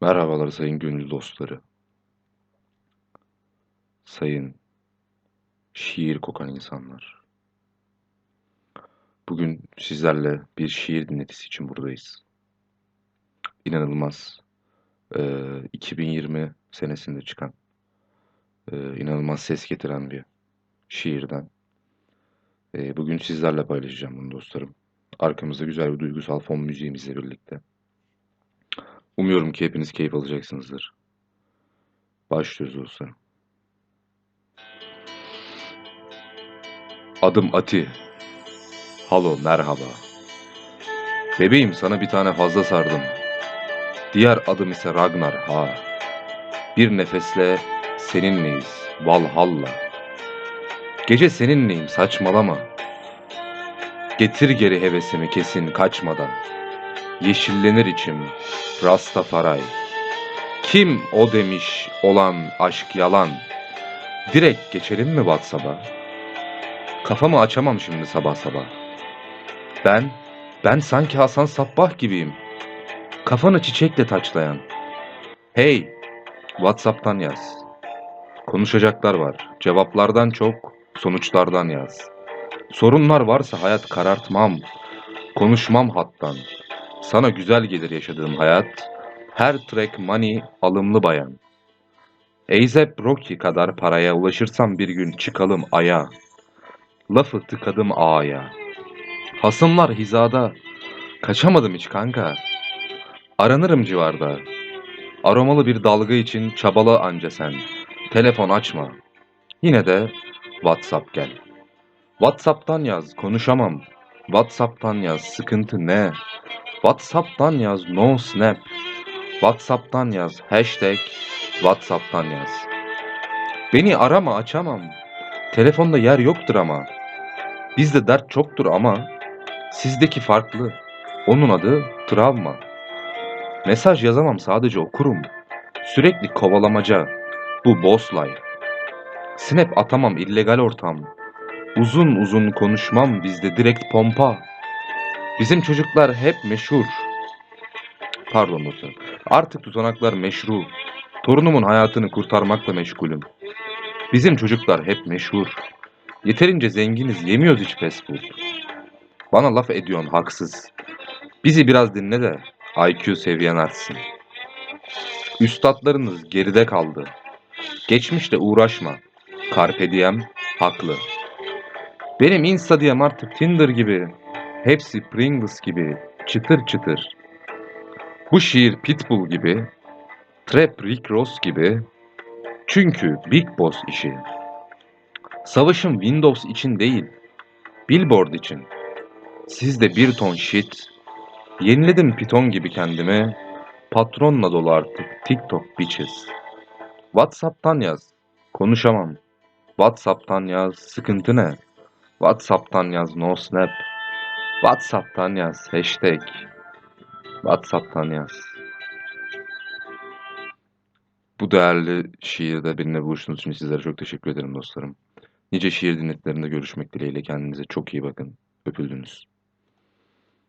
Merhabalar sayın gönül dostları. Sayın şiir kokan insanlar. Bugün sizlerle bir şiir dinletisi için buradayız. İnanılmaz. Ee, 2020 senesinde çıkan e, inanılmaz ses getiren bir şiirden. Ee, bugün sizlerle paylaşacağım bunu dostlarım. Arkamızda güzel bir duygusal fon müziğimizle birlikte. Umuyorum ki hepiniz keyif alacaksınızdır. Başlıyoruz dostlarım. Adım Ati. Halo merhaba. Bebeğim sana bir tane fazla sardım. Diğer adım ise Ragnar ha. Bir nefesle seninleyiz Valhalla. Gece seninleyim saçmalama. Getir geri hevesimi kesin kaçmadan. Yeşillenir içim Rastafaray. Kim o demiş olan aşk yalan. Direkt geçelim mi WhatsApp'a? Kafamı açamam şimdi sabah sabah. Ben, ben sanki Hasan Sabbah gibiyim. Kafanı çiçekle taçlayan. Hey, WhatsApp'tan yaz. Konuşacaklar var. Cevaplardan çok sonuçlardan yaz. Sorunlar varsa hayat karartmam. Konuşmam hattan. Sana güzel gelir yaşadığım hayat. Her track money alımlı bayan. Eyzep Rocky kadar paraya ulaşırsam bir gün çıkalım aya. Lafı tıkadım ağaya. Hasımlar hizada. Kaçamadım hiç kanka. Aranırım civarda. Aromalı bir dalga için çabala anca sen. Telefon açma. Yine de WhatsApp gel. WhatsApp'tan yaz konuşamam. WhatsApp'tan yaz sıkıntı ne? WhatsApp'tan yaz no snap. WhatsApp'tan yaz hashtag WhatsApp'tan yaz. Beni arama açamam. Telefonda yer yoktur ama. Bizde dert çoktur ama. Sizdeki farklı. Onun adı travma. Mesaj yazamam sadece okurum. Sürekli kovalamaca. Bu boss. Snap atamam illegal ortam. Uzun uzun konuşmam bizde direkt pompa. Bizim çocuklar hep meşhur. Pardon dostlar. Artık tutanaklar meşru. Torunumun hayatını kurtarmakla meşgulüm. Bizim çocuklar hep meşhur. Yeterince zenginiz yemiyoruz hiç fast food. Bana laf ediyorsun haksız. Bizi biraz dinle de IQ seviyen artsın. Üstadlarınız geride kaldı. Geçmişle uğraşma. Carpe diem haklı. Benim Insta diyem artık Tinder gibi. Hepsi Pringles gibi. Çıtır çıtır. Bu şiir Pitbull gibi. Trap Rick Ross gibi. Çünkü Big Boss işi. Savaşım Windows için değil. Billboard için. Sizde bir ton shit. Yeniledim piton gibi kendimi. Patronla dolu artık TikTok bitches. Whatsapp'tan yaz. Konuşamam. Whatsapp'tan yaz. Sıkıntı ne? Whatsapp'tan yaz no snap. Whatsapp'tan yaz hashtag. Whatsapp'tan yaz. Bu değerli şiirde benimle buluştuğunuz için sizlere çok teşekkür ederim dostlarım. Nice şiir dinletlerinde görüşmek dileğiyle kendinize çok iyi bakın. Öpüldünüz.